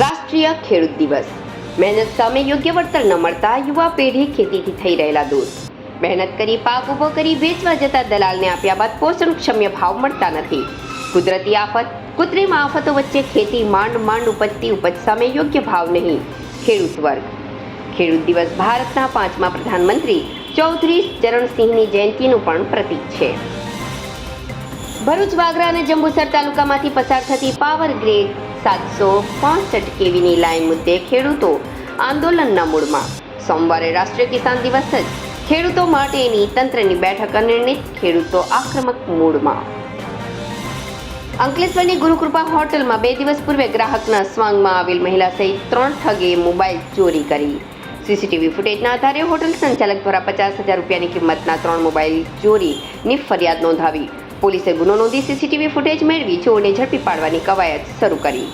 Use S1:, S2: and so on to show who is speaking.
S1: રાષ્ટ્રીય ખેડૂત દિવસ. મહેનત સામે યોગ્ય વળતર ન મળતા યુવા પેઢી ખેતીથી થઈ રહેલા દૂર. મહેનત કરી પાક ઊભો કરી વેચવા જતા દલાલને આપ્યા બાદ પોષણક્ષમ્ય ભાવ મળતા નથી. કુદરતી આફત, કૃત્રિમ આફતો વચ્ચે ખેતી માંડ માંડ ઉપજતી ઉપજ સામે યોગ્ય ભાવ નહીં. ખેડૂત વર્ગ. ખેડૂત દિવસ ભારતના પાંચમા પ્રધાનમંત્રી ચૌધરી ચરણસિંહની જયંતિનું પણ પ્રતીક છે. ભરૂચ, વાગરા અને જંબુસર તાલુકામાંથી પસાર થતી પાવર ગ્રેડ સાતસો પાસઠ કેવીની લાઇન મુદ્દે ખેડૂતો આંદોલનના મૂડમાં સોમવારે રાષ્ટ્રીય કિસાન દિવસ જ ખેડૂતો માટેની તંત્રની બેઠક અનિર્ણિત, ખેડૂતો આક્રમક મૂડમાં અંકલેશ્વરની ગુરુકૃપા હોટલમાં બે દિવસ પૂર્વે ગ્રાહકના સ્વાંગમાં આવેલ મહિલા સહિત ત્રણ ઠગે મોબાઈલ ચોરી કરી. સીસીટીવી ફૂટેજના આધારે હોટલ સંચાલક દ્વારા પચાસ હજાર રૂપિયાની કિંમતના ત્રણ મોબાઈલ ચોરીની ફરિયાદ નોંધાવી. પોલીસે ગુનો નોંધી સીસીટીવી ફૂટેજ મેળવી ચોરને ઝડપી પાડવાની કવાયત શરૂ કરી.